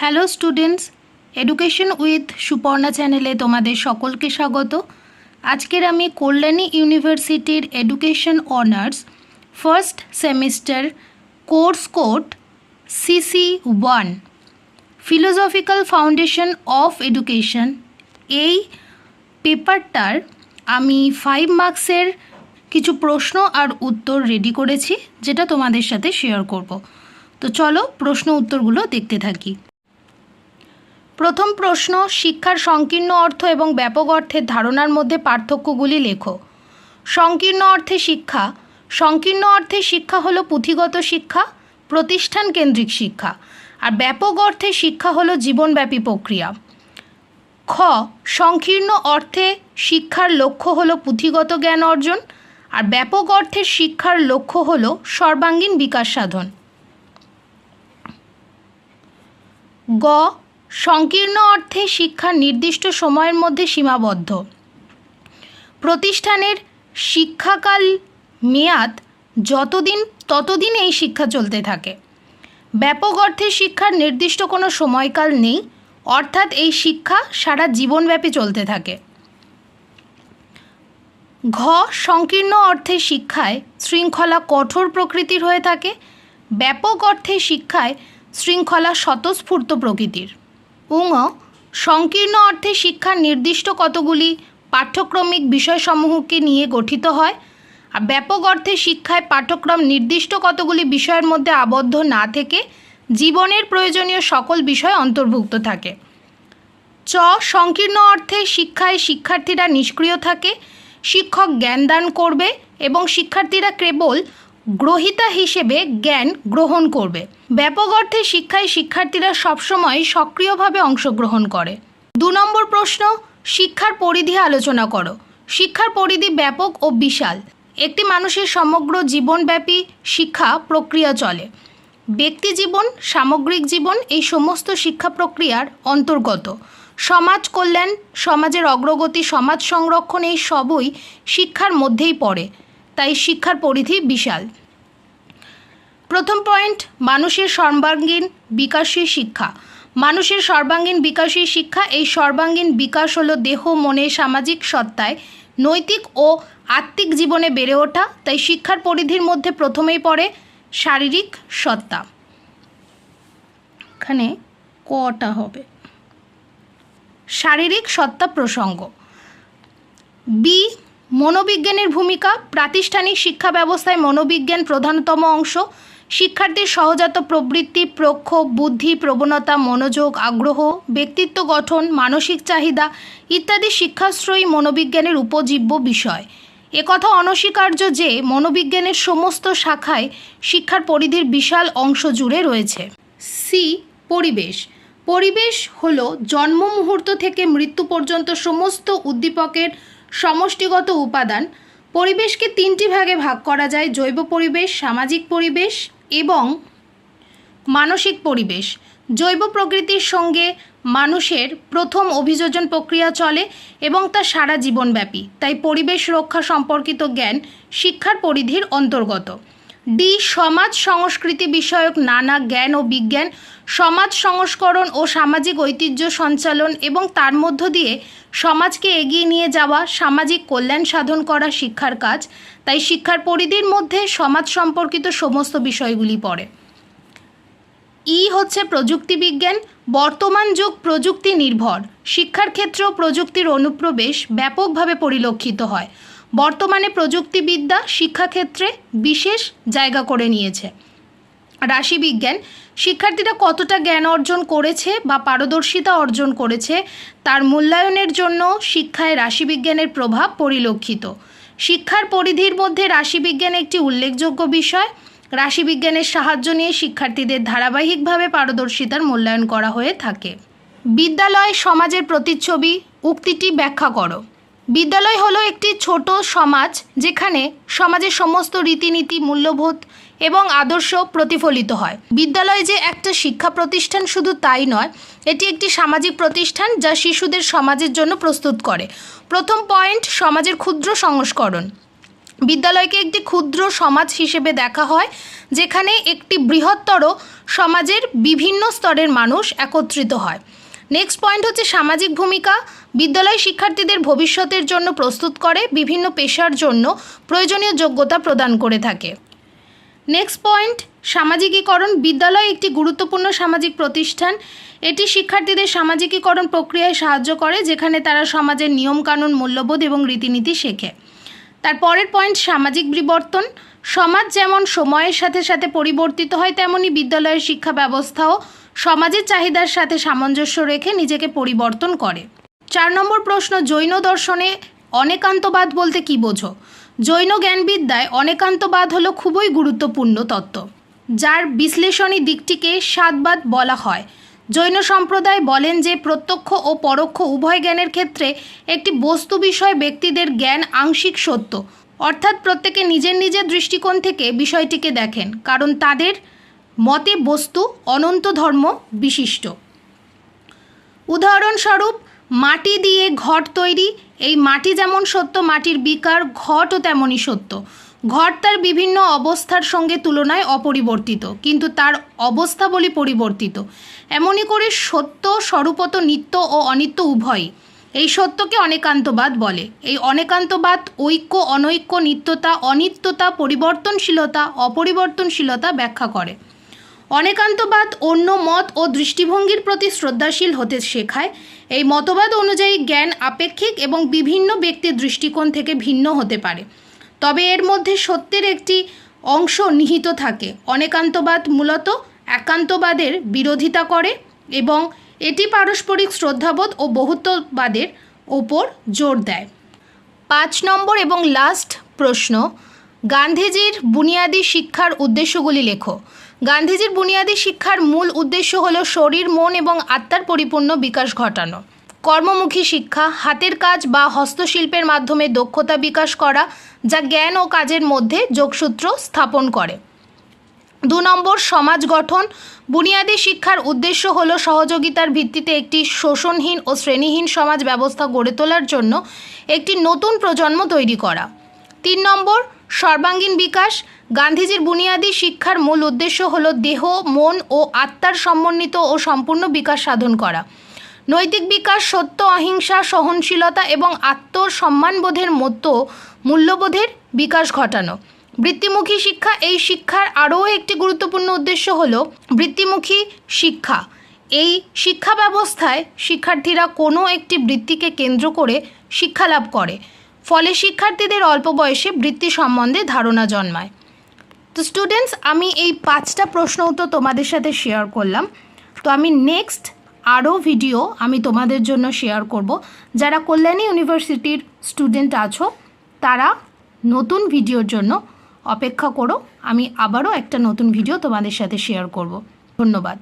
Hello students, education with Suparna চ্যানেলে তোমাদের সকলকে স্বাগত। আজকের আমি কল্যাণী ইউনিভার্সিটির education honours first semester course code CC one, philosophical foundation of education. এই পেপারটার আমি ফাইভ মার্কসের কিছু প্রশ্ন আর উত্তর রেডি করেছি, যেটা তোমাদের সাথে শেয়ার করব। তো চলো প্রশ্ন উত্তরগুলো দেখতে থাকি। প্রথম প্রশ্ন, শিক্ষার সংকীর্ণ অর্থ এবং ব্যাপক অর্থের ধারণার মধ্যে পার্থক্যগুলি লেখো। সংকীর্ণ অর্থে শিক্ষা। সংকীর্ণ অর্থে শিক্ষা হলো পুঁথিগত শিক্ষা, প্রতিষ্ঠান কেন্দ্রিক শিক্ষা। আর ব্যাপক অর্থে শিক্ষা হলো জীবনব্যাপী প্রক্রিয়া। খ, সংকীর্ণ অর্থে শিক্ষার লক্ষ্য হলো পুঁথিগত জ্ঞান অর্জন। আর ব্যাপক অর্থে শিক্ষার লক্ষ্য হলো সর্বাঙ্গীন বিকাশ সাধন। গ সংকীর্ণ অর্থে শিক্ষা নির্দিষ্ট সময়ের মধ্যে সীমাবদ্ধ। প্রতিষ্ঠানের শিক্ষাকাল মেয়াদ যতদিন, ততদিন এই শিক্ষা চলতে থাকে। ব্যাপক অর্থে শিক্ষার নির্দিষ্ট কোনো সময়কাল নেই, অর্থাৎ এই শিক্ষা সারা জীবনব্যাপী চলতে থাকে। ঘ, সংকীর্ণ অর্থে শিক্ষায় শৃঙ্খলা কঠোর প্রকৃতির হয়ে থাকে। ব্যাপক অর্থে শিক্ষায় শৃঙ্খলা স্বতঃস্ফূর্ত প্রকৃতির। উঙ, সংকীর্ণ অর্থে শিক্ষার নির্দিষ্ট কতগুলি পাঠ্যক্রমিক বিষয়সমূহকে নিয়ে গঠিত হয় আর ব্যাপক অর্থে শিক্ষায় পাঠ্যক্রম নির্দিষ্ট কতগুলি বিষয়ের মধ্যে আবদ্ধ না থেকে জীবনের প্রয়োজনীয় সকল বিষয় অন্তর্ভুক্ত থাকে। চ, সংকীর্ণ অর্থে শিক্ষায় শিক্ষার্থীরা নিষ্ক্রিয় থাকে, শিক্ষক জ্ঞান দান করবে এবং শিক্ষার্থীরা কেবল গ্রহিতা হিসেবে জ্ঞান গ্রহণ করবে। ব্যাপক অর্থে শিক্ষায় শিক্ষার্থীরা সবসময় সক্রিয়ভাবে অংশগ্রহণ করে। দু নম্বর প্রশ্ন, শিক্ষার পরিধি আলোচনা করো। শিক্ষার পরিধি ব্যাপক ও বিশাল। একটি মানুষের সমগ্র জীবনব্যাপী শিক্ষা প্রক্রিয়া চলে। ব্যক্তি জীবন, সামগ্রিক জীবন এই সমস্ত শিক্ষা প্রক্রিয়ার অন্তর্গত। সমাজ কল্যাণ, সমাজের অগ্রগতি, সমাজ সংরক্ষণ এই সবই শিক্ষার মধ্যেই পড়ে। তাই শিক্ষার পরিধি বিশাল। প্রথম পয়েন্ট, মানুষের সর্বাঙ্গীন বিকাশী শিক্ষা। মানুষের সর্বাঙ্গীন বিকাশী শিক্ষা, এই সর্বাঙ্গীন বিকাশ হলো দেহ, মনে, সামাজিক সত্তায় নৈতিক ও আত্মিক জীবনে বেড়ে ওঠা, তাই শিক্ষার পরিধির মধ্যে প্রথমেই পড়ে শারীরিক সত্তা। এখানে কটা হবে? শারীরিক সত্তা প্রসঙ্গ। বি মনোবিজ্ঞানের ভূমিকা, প্রাতিষ্ঠানিক শিক্ষা ব্যবস্থায় মনোবিজ্ঞান প্রধানতম অংশ, শিক্ষার্থীর সহজাত প্রবৃত্তি প্রক্ষোভ বুদ্ধি, প্রবণতা, মনোযোগ, আগ্রহ, ব্যক্তিত্ব গঠন, মানসিক চাহিদা ইত্যাদি শিক্ষাশ্রয়ী মনোবিজ্ঞানের উপজীব্য বিষয়। একথা অনস্বীকার্য যে মনোবিজ্ঞানের সমস্ত শাখায় শিক্ষার পরিধির বিশাল অংশ জুড়ে রয়েছে। সি, পরিবেশ। পরিবেশ হলো জন্ম মুহূর্ত থেকে মৃত্যু পর্যন্ত সমস্ত উদ্দীপকের সমষ্টিগত উপাদান, পরিবেশকে তিনটি ভাগে ভাগ করা যায়, জৈব পরিবেশ, সামাজিক পরিবেশ এবং মানসিক পরিবেশ। জৈব প্রকৃতির সঙ্গে মানুষের প্রথম অভিযোজন প্রক্রিয়া চলে এবং তা সারা জীবনব্যাপী। তাই পরিবেশ রক্ষা সম্পর্কিত জ্ঞান শিক্ষার পরিধির অন্তর্গত। ডি সমাজ সংস্কৃতি বিষয়ক নানা জ্ঞান ও বিজ্ঞান, সমাজ সংস্করণ ও সামাজিক ঐতিহ্য সঞ্চালন এবং তার মধ্য দিয়ে সমাজকে এগিয়ে নিয়ে যাওয়া, সামাজিক কল্যাণ সাধন করা শিক্ষার কাজ। তাই শিক্ষার পরিধির মধ্যে সমাজ সম্পর্কিত সমস্ত বিষয়গুলি পড়ে। ই হচ্ছে প্রযুক্তি বিজ্ঞান, বর্তমান যুগ প্রযুক্তি নির্ভর। শিক্ষার ক্ষেত্রেও প্রযুক্তির অনুপ্রবেশ ব্যাপকভাবে পরিলক্ষিত হয়। বর্তমানে প্রযুক্তিবিদ্যা, শিক্ষাক্ষেত্রে বিশেষ জায়গা করে নিয়েছে। রাশিবিজ্ঞান, শিক্ষার্থীরা কতটা জ্ঞান অর্জন করেছে বা পারদর্শিতা অর্জন করেছে, তার মূল্যায়নের জন্য শিক্ষায় রাশিবিজ্ঞানের প্রভাব পরিলক্ষিত। শিক্ষার পরিধির মধ্যে রাশিবিজ্ঞান একটি উল্লেখযোগ্য বিষয়। রাশিবিজ্ঞানের সাহায্য নিয়ে শিক্ষার্থীদের ধারাবাহিকভাবে পারদর্শিতার মূল্যায়ন করা হয়ে থাকে। বিদ্যালয় সমাজের প্রতিচ্ছবি, উক্তিটি ব্যাখ্যা করো। বিদ্যালয় হলো একটি ছোট সমাজ যেখানে সমাজের সমস্ত রীতিনীতি, মূল্যবোধ এবং আদর্শ প্রতিফলিত হয়। বিদ্যালয় যে একটা শিক্ষা প্রতিষ্ঠান শুধু তাই নয়, এটি একটি সামাজিক প্রতিষ্ঠান যা শিশুদের সমাজের জন্য প্রস্তুত করে। প্রথম পয়েন্ট, সমাজের ক্ষুদ্র সংস্করণ। বিদ্যালয়কে একটি ক্ষুদ্র সমাজ হিসেবে দেখা হয়, যেখানে একটি বৃহত্তর সমাজের বিভিন্ন স্তরের মানুষ একত্রিত হয়। নেক্সট পয়েন্ট হচ্ছে সামাজিক ভূমিকা। বিদ্যালয় শিক্ষার্থীদের ভবিষ্যতের জন্য প্রস্তুত করে, বিভিন্ন পেশার জন্য প্রয়োজনীয় যোগ্যতা প্রদান করে থাকে। নেক্সট পয়েন্ট সামাজিকীকরণ। বিদ্যালয় একটি গুরুত্বপূর্ণ সামাজিক প্রতিষ্ঠান। এটি শিক্ষার্থীদের সামাজিকীকরণ প্রক্রিয়ায় সাহায্য করে, যেখানে তারা সমাজের নিয়মকানুন, মূল্যবোধ এবং রীতিনীতি শেখে। তার পরের পয়েন্ট সামাজিক বিবর্তন। সমাজ যেমন সময়ের সাথে সাথে পরিবর্তিত হয়, তেমনি বিদ্যালয়ের শিক্ষা ব্যবস্থাও সমাজের চাহিদার সাথে সামঞ্জস্য রেখে নিজেকে পরিবর্তন করে। চার নম্বর প্রশ্ন, জৈন দর্শনে অনেকান্তবাদ বলতে কী বোঝো? জৈন জ্ঞানবিদ্যায় অনেকান্তবাদ হলো খুবই গুরুত্বপূর্ণ তত্ত্ব, যার বিশ্লেষণী দিকটিকে সাতবাদ বলা হয়। জৈন সম্প্রদায় বলেন যে প্রত্যক্ষ ও পরোক্ষ উভয় জ্ঞানের ক্ষেত্রে একটি বস্তু বিষয় ব্যক্তিদের জ্ঞান আংশিক সত্য, অর্থাৎ প্রত্যেকে নিজের নিজের দৃষ্টিকোণ থেকে বিষয়টিকে দেখেন, কারণ তাদের মতে বস্তু অনন্ত ধর্ম বিশিষ্ট। উদাহরণস্বরূপ, মাটি দিয়ে ঘট তৈরি, এই মাটি যেমন সত্য, মাটির বিকার ঘটও তেমনই সত্য। ঘট তার বিভিন্ন অবস্থার সঙ্গে তুলনায় অপরিবর্তিত, কিন্তু তার অবস্থা বলি পরিবর্তিত। এমনই করে সত্য স্বরূপত নিত্য ও অনিত্য উভয়ই। এই সত্যকে অনেকান্তবাদ বলে। এই অনেকান্তবাদ ঐক্য, অনৈক্য, নিত্যতা, অনিত্যতা, পরিবর্তনশীলতা, অপরিবর্তনশীলতা ব্যাখ্যা করে। অনেকান্তবাদ, অন্য মত ও দৃষ্টিভঙ্গির প্রতি শ্রদ্ধাশীল হতে শেখায়। এই মতবাদ অনুযায়ী জ্ঞান আপেক্ষিক এবং বিভিন্ন ব্যক্তির দৃষ্টিকোণ থেকে ভিন্ন হতে পারে। তবে এর মধ্যে সত্যের একটি অংশ নিহিত থাকে। অনেকান্তবাদ মূলত একান্তবাদের বিরোধিতা করে এবং এটি পারস্পরিক শ্রদ্ধাবোধ ও বহুত্ববাদের ওপর জোর দেয়। পাঁচ নম্বর এবং লাস্ট প্রশ্ন, গান্ধীজির বুনিয়াদী শিক্ষার উদ্দেশ্যগুলি লেখো। গান্ধীজির বুনিয়াদী শিক্ষার মূল উদ্দেশ্য হল শরীর, মন এবং আত্মার পরিপূর্ণ বিকাশ ঘটানো। কর্মমুখী শিক্ষা, হাতের কাজ বা হস্তশিল্পের মাধ্যমে দক্ষতা বিকাশ করা, যা জ্ঞান ও কাজের মধ্যে যোগসূত্র স্থাপন করে। দু নম্বর, সমাজ গঠন। বুনিয়াদী শিক্ষার উদ্দেশ্য হল সহযোগিতার ভিত্তিতে একটি শোষণহীন ও শ্রেণীহীন সমাজ ব্যবস্থা গড়ে তোলার জন্য একটি নতুন প্রজন্ম তৈরি করা। তিন নম্বর সর্বাঙ্গীন বিকাশ, গান্ধীজির বুনিয়াদী শিক্ষার মূল উদ্দেশ্য হল দেহ, মন ও আত্মার সমন্বিত ও সম্পূর্ণ বিকাশ সাধন করা। নৈতিক বিকাশ, সত্য, অহিংসা, সহনশীলতা এবং আত্মসম্মানবোধের মতো মূল্যবোধের বিকাশ ঘটানো। বৃত্তিমুখী শিক্ষা, এই শিক্ষার আরও একটি গুরুত্বপূর্ণ উদ্দেশ্য হল বৃত্তিমুখী শিক্ষা। এই শিক্ষা ব্যবস্থায় শিক্ষার্থীরা কোনো একটি বৃত্তিকে কেন্দ্র করে শিক্ষা লাভ করে। ফলে শিক্ষার্থীদের অল্প বয়সে বৃত্তি সম্বন্ধে ধারণা জন্মায়। তো স্টুডেন্টস আমি এই পাঁচটা প্রশ্ন উত্তর তোমাদের সাথে শেয়ার করলাম। তো আমি নেক্সট আরও ভিডিও আমি তোমাদের জন্য শেয়ার করব। যারা কল্যাণী ইউনিভার্সিটির স্টুডেন্ট আছো, তারা নতুন ভিডিওর জন্য অপেক্ষা করো। আমি আবারও একটা নতুন ভিডিও তোমাদের সাথে শেয়ার করব। ধন্যবাদ।